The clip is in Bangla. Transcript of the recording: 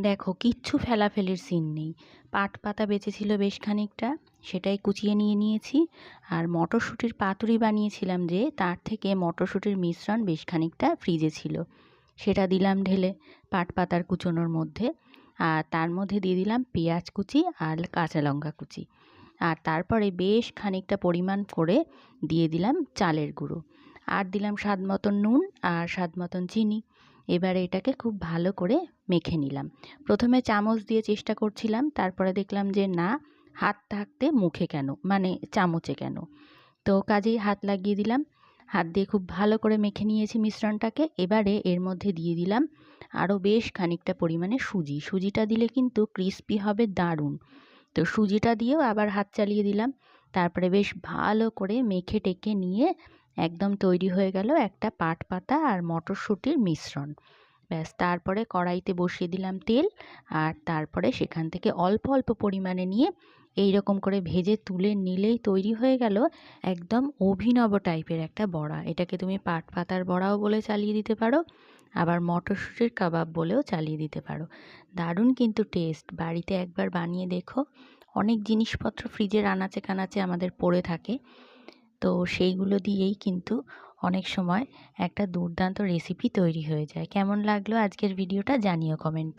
দেখো, কিচ্ছু ফেলাফেলির সিন নেই। পাট পাতা বেঁচেছিল বেশ খানিকটা, সেটাই কুচিয়ে নিয়ে নিয়েছি। আর মটরশুঁটির পাতুরি বানিয়েছিলাম যে, তার থেকে মটরশুঁটির মিশ্রণ বেশ খানিকটা ফ্রিজে ছিল। সেটা দিলাম ঢেলে পাট পাতার কুচোনোর মধ্যে। আর তার মধ্যে দিয়ে দিলাম পেঁয়াজ কুচি আর কাঁচা লঙ্কা কুচি। আর তারপরে বেশ খানিকটা পরিমাণ করে দিয়ে দিলাম চালের গুঁড়ো। আর দিলাম স্বাদ মতন নুন আর স্বাদ মতন চিনি। এবারে এটাকে খুব ভালো করে মেখে নিলাম। প্রথমে চামচ দিয়ে চেষ্টা করছিলাম, তারপরে দেখলাম যে না, হাত থাকতে মুখে কেন? মানে চামচে কেন? তো কাজেই হাত লাগিয়ে দিলাম। হাত দিয়ে খুব ভালো করে মেখে নিয়েছি মিশ্রণটাকে। এবারে এর মধ্যে দিয়ে দিলাম আরও বেশ খানিকটা পরিমাণে সুজি। সুজিটা দিলে কিন্তু ক্রিস্পি হবে, দারুণ। তো সুজিটা দিয়েও আবার হাত চালিয়ে দিলাম। তারপরে বেশ ভালো করে মেখে টেকে নিয়ে একদম তৈরি হয়ে গেল একটা পাট পাতা আর মটরশুঁটির মিশ্রণ। ব্যাস, তারপরে কড়াইতে বসিয়ে দিলাম তেল আর তারপরে সেখান থেকে অল্প অল্প পরিমাণে নিয়ে এই রকম করে ভেজে তুলে নিলেই তৈরি হয়ে গেল একদম অভিনব টাইপের একটা বড়া। এটাকে তুমি পাট পাতার বড়াও বলে চালিয়ে দিতে পারো, আবার মটরশুঁটির কাবাব বলেও চালিয়ে দিতে পারো। দারুণ কিন্তু টেস্ট। বাড়িতে একবার বানিয়ে দেখো। অনেক জিনিসপত্র ফ্রিজের আনাচে কানাচে আমাদের পড়ে থাকে। তো সেইগুলো দিয়েই কিন্তু অনেক সময় একটা দুর্দান্ত রেসিপি তৈরি হয়ে যায়। কেমন লাগল আজকের ভিডিওটা জানিও কমেন্ট